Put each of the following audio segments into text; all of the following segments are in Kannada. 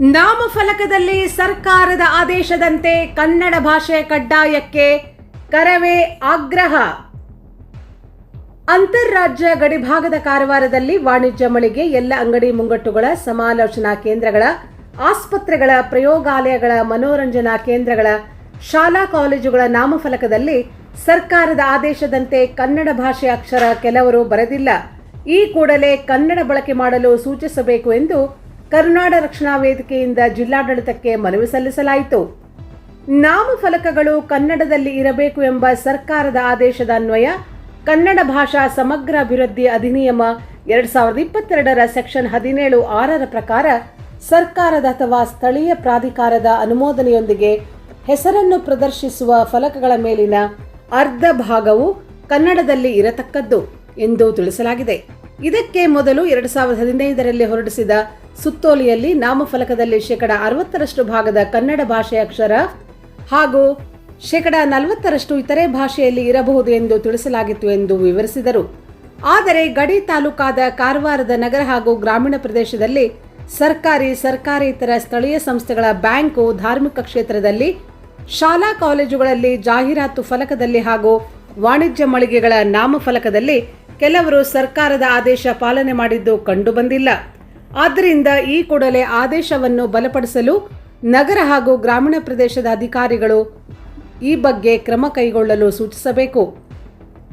ನಾಮಫಲಕದಲ್ಲಿ ಸರ್ಕಾರದ ಆದೇಶದಂತೆ ಕನ್ನಡ ಭಾಷೆ ಕಡ್ಡಾಯಕ್ಕೆ ಕರವೇ ಆಗ್ರಹ. ಅಂತಾರಾಜ್ಯ ಗಡಿಭಾಗದ ಕಾರವಾರದಲ್ಲಿ ವಾಣಿಜ್ಯ ಮಳಿಗೆ, ಎಲ್ಲ ಅಂಗಡಿ ಮುಂಗಟ್ಟುಗಳ, ಸಮಾಲೋಚನಾ ಕೇಂದ್ರಗಳ, ಆಸ್ಪತ್ರೆಗಳ, ಪ್ರಯೋಗಾಲಯಗಳ, ಮನೋರಂಜನಾ ಕೇಂದ್ರಗಳ, ಶಾಲಾ ಕಾಲೇಜುಗಳ ನಾಮಫಲಕದಲ್ಲಿ ಸರ್ಕಾರದ ಆದೇಶದಂತೆ ಕನ್ನಡ ಭಾಷೆ ಅಕ್ಷರ ಕೆಲವರು ಬರೆದಿಲ್ಲ. ಈ ಕೂಡಲೇ ಕನ್ನಡ ಬಳಕೆ ಮಾಡಲು ಸೂಚಿಸಬೇಕು ಎಂದು ಕರುನಾಡ ರಕ್ಷಣಾ ವೇದಿಕೆಯಿಂದ ಜಿಲ್ಲಾಡಳಿತಕ್ಕೆ ಮನವಿ ಸಲ್ಲಿಸಲಾಯಿತು. ನಾಮಫಲಕಗಳು ಕನ್ನಡದಲ್ಲಿ ಇರಬೇಕು ಎಂಬ ಸರ್ಕಾರದ ಆದೇಶದ ಅನ್ವಯ, ಕನ್ನಡ ಭಾಷಾ ಸಮಗ್ರ ಅಭಿವೃದ್ಧಿ ಅಧಿನಿಯಮ ಎರಡ್ ಸಾವಿರದ ಇಪ್ಪತ್ತೆರಡರ ಸೆಕ್ಷನ್ ಹದಿನೇಳು ಆರರ ಪ್ರಕಾರ ಸರ್ಕಾರದ ಅಥವಾ ಸ್ಥಳೀಯ ಪ್ರಾಧಿಕಾರದ ಅನುಮೋದನೆಯೊಂದಿಗೆ ಹೆಸರನ್ನು ಪ್ರದರ್ಶಿಸುವ ಫಲಕಗಳ ಮೇಲಿನ ಅರ್ಧ ಭಾಗವು ಕನ್ನಡದಲ್ಲಿ ಇರತಕ್ಕದ್ದು ಎಂದು ತಿಳಿಸಲಾಗಿದೆ. ಇದಕ್ಕೆ ಮೊದಲು ಎರಡು ಸಾವಿರದ ಹದಿನೈದರಲ್ಲಿ ಹೊರಡಿಸಿದ ಸುತ್ತೋಲೆಯಲ್ಲಿ ನಾಮಫಲಕದಲ್ಲಿ ಶೇಕಡ ಅರವತ್ತರಷ್ಟು ಭಾಗದ ಕನ್ನಡ ಭಾಷೆ ಅಕ್ಷರ ಹಾಗೂ ಶೇಕಡ ನಲವತ್ತರಷ್ಟು ಇತರೆ ಭಾಷೆಯಲ್ಲಿ ಇರಬಹುದು ಎಂದು ತಿಳಿಸಲಾಗಿತ್ತು ಎಂದು ವಿವರಿಸಿದರು. ಆದರೆ ಗಡಿ ತಾಲೂಕಾದ ಕಾರವಾರದ ನಗರ ಹಾಗೂ ಗ್ರಾಮೀಣ ಪ್ರದೇಶದಲ್ಲಿ ಸರ್ಕಾರಿ ಸರ್ಕಾರೇತರ ಸ್ಥಳೀಯ ಸಂಸ್ಥೆಗಳ ಬ್ಯಾಂಕು ಧಾರ್ಮಿಕ ಕ್ಷೇತ್ರದಲ್ಲಿ ಶಾಲಾ ಕಾಲೇಜುಗಳಲ್ಲಿ ಜಾಹೀರಾತು ಫಲಕದಲ್ಲಿ ಹಾಗೂ ವಾಣಿಜ್ಯ ಮಳಿಗೆಗಳ ನಾಮಫಲಕದಲ್ಲಿ ಕೆಲವರು ಸರ್ಕಾರದ ಆದೇಶ ಪಾಲನೆ ಮಾಡಿದ್ದು ಕಂಡುಬಂದಿಲ್ಲ. ಆದ್ದರಿಂದ ಈ ಕೂಡಲೇ ಆದೇಶವನ್ನು ಬಲಪಡಿಸಲು ನಗರ ಹಾಗೂ ಗ್ರಾಮೀಣ ಪ್ರದೇಶದ ಅಧಿಕಾರಿಗಳು ಈ ಬಗ್ಗೆ ಕ್ರಮ ಕೈಗೊಳ್ಳಲು ಸೂಚಿಸಬೇಕು.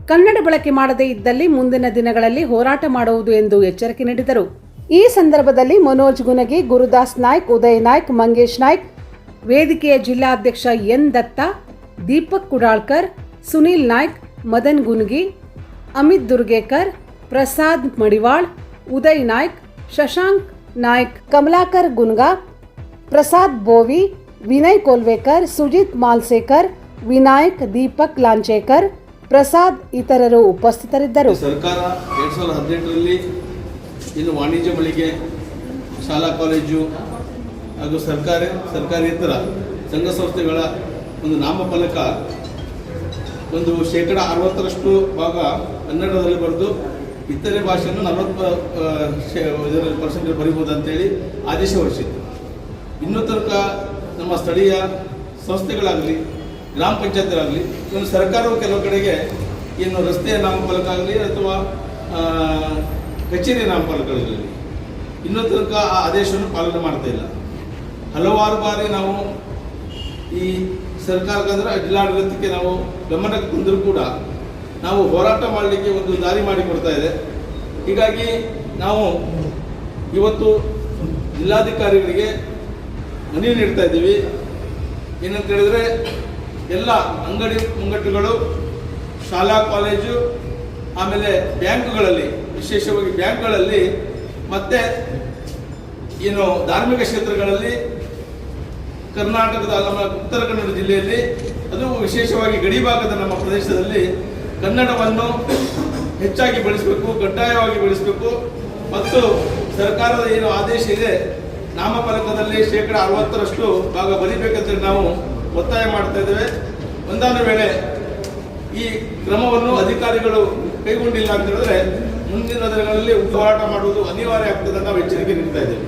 ಕನ್ನಡ ಬಳಕೆ ಮಾಡದೇ ಇದ್ದಲ್ಲಿ ಮುಂದಿನ ದಿನಗಳಲ್ಲಿ ಹೋರಾಟ ಮಾಡುವುದು ಎಂದು ಎಚ್ಚರಿಕೆ ನೀಡಿದರು. ಈ ಸಂದರ್ಭದಲ್ಲಿ ಮನೋಜ್ ಗುನಗಿ, ಗುರುದಾಸ್ ನಾಯ್ಕ್, ಉದಯ್ ನಾಯ್ಕ್, ಮಂಗೇಶ್ ನಾಯ್ಕ್, ವೇದಿಕೆಯ ಜಿಲ್ಲಾಧ್ಯಕ್ಷ ಎನ್ ದತ್ತ, ದೀಪಕ್ ಕುಡಾಳ್ಕರ್, ಸುನೀಲ್ ನಾಯ್ಕ್, ಮದನ್ ಗುನ್ಗಿ, ಅಮಿತ್ ದುರ್ಗೇಕರ್, ಪ್ರಸಾದ್ ಮಡಿವಾಳ್, ಉದಯ್ ನಾಯ್ಕ್ ಶಶಾಂಕ್ ನಾಯ್ಕ್, ಕಮಲಾಕರ್ ಗುನ್ಗಾ, ಪ್ರಸಾದ್ ಬೋವಿ, ವಿನಯ್ ಕೋಲ್ವೇಕರ್, ಸುಜಿತ್ ಮಾಲ್ಸೇಕರ್, ವಿನಾಯಕ್ ದೀಪಕ್ ಲಾಂಚೇಕರ್, ಪ್ರಸಾದ್ ಇತರರು ಉಪಸ್ಥಿತರಿದ್ದರು. ಸರ್ಕಾರ ಎರಡ್ ಸಾವಿರದ ಹದಿನೆಂಟರಲ್ಲಿ ಇನ್ನು ವಾಣಿಜ್ಯ ಮಳಿಗೆ, ಶಾಲಾ ಕಾಲೇಜು ಹಾಗೂ ಸರ್ಕಾರಿ, ಸರ್ಕಾರೇತರ ಸಂಘ ಸಂಸ್ಥೆಗಳ ಒಂದು ನಾಮಫಲಕ ಒಂದು ಶೇಕಡ ಅರವತ್ತರಷ್ಟು ಭಾಗ ಕನ್ನಡದಲ್ಲಿ ಬರೆದು ಇತರೆ ಭಾಷೆಯನ್ನು ನಲವತ್ತು ಪರ್ಸೆಂಟ್ ಬರಿಬೋದು ಅಂತೇಳಿ ಆದೇಶ ಹೊರಡಿಸಿತ್ತು. ಇನ್ನೂ ತನಕ ನಮ್ಮ ಸ್ಥಳೀಯ ಸಂಸ್ಥೆಗಳಾಗಲಿ, ಗ್ರಾಮ ಪಂಚಾಯತ್ಗಳಾಗಲಿ ಒಂದು ಸರ್ಕಾರವು ಕೆಲವು ಕಡೆಗೆ ಏನು ರಸ್ತೆಯ ನಾಮಫಲಕ ಆಗಲಿ ಅಥವಾ ಕಚೇರಿಯ ಕಚೇರಿ ನಾಮಫಲಕಗಳಲ್ಲಿ ಇನ್ನೂ ತನಕ ಆ ಆದೇಶವನ್ನು ಪಾಲನೆ ಮಾಡ್ತಾ ಇಲ್ಲ. ಹಲವಾರು ಬಾರಿ ನಾವು ಈ ಸರ್ಕಾರಕ್ಕಂದ್ರೆ ಜಿಲ್ಲಾಡಳಿತಕ್ಕೆ ನಾವು ಗಮನಕ್ಕೆ ಬಂದರೂ ಕೂಡ ನಾವು ಹೋರಾಟ ಮಾಡಲಿಕ್ಕೆ ಒಂದು ದಾರಿ ಮಾಡಿಕೊಡ್ತಾ ಇದೆ. ಹೀಗಾಗಿ ನಾವು ಇವತ್ತು ಜಿಲ್ಲಾಧಿಕಾರಿಗಳಿಗೆ ಮನವಿ ನೀಡ್ತಾ ಇದ್ದೀವಿ. ಏನಂತ ಹೇಳಿದ್ರೆ ಎಲ್ಲ ಅಂಗಡಿ ಮುಂಗಟ್ಟುಗಳು, ಶಾಲಾ, ಕಾಲೇಜು, ಆಮೇಲೆ ಬ್ಯಾಂಕ್ಗಳಲ್ಲಿ, ವಿಶೇಷವಾಗಿ ಬ್ಯಾಂಕ್ಗಳಲ್ಲಿ, ಮತ್ತೆ ಏನು ಧಾರ್ಮಿಕ ಕ್ಷೇತ್ರಗಳಲ್ಲಿ, ಕರ್ನಾಟಕದ, ನಮ್ಮ ಉತ್ತರ ಕನ್ನಡ ಜಿಲ್ಲೆಯಲ್ಲಿ, ಅದು ವಿಶೇಷವಾಗಿ ಗಡಿ ಭಾಗದ ನಮ್ಮ ಪ್ರದೇಶದಲ್ಲಿ ಕನ್ನಡವನ್ನು ಹೆಚ್ಚಾಗಿ ಬಳಸಬೇಕು, ಕಡ್ಡಾಯವಾಗಿ ಬಳಸಬೇಕು. ಮತ್ತು ಸರ್ಕಾರದ ಏನು ಆದೇಶ ಇದೆ, ನಾಮಫಲಕದಲ್ಲಿ ಶೇಕಡ ಅರವತ್ತರಷ್ಟು ಭಾಗ ಬರಿಬೇಕಂತ ನಾವು ಒತ್ತಾಯ ಮಾಡ್ತಾ ಇದ್ದೇವೆ. ಒಂದಾದ ವೇಳೆ ಈ ಕ್ರಮವನ್ನು ಅಧಿಕಾರಿಗಳು ಕೈಗೊಂಡಿಲ್ಲ ಅಂತ ಹೇಳಿದ್ರೆ ಮುಂದಿನ ದಿನಗಳಲ್ಲಿ ಹೋರಾಟ ಮಾಡುವುದು ಅನಿವಾರ್ಯ ಆಗ್ತದೆ ನಾವು ಎಚ್ಚರಿಕೆ ನೀಡ್ತಾ ಇದ್ದೇವೆ.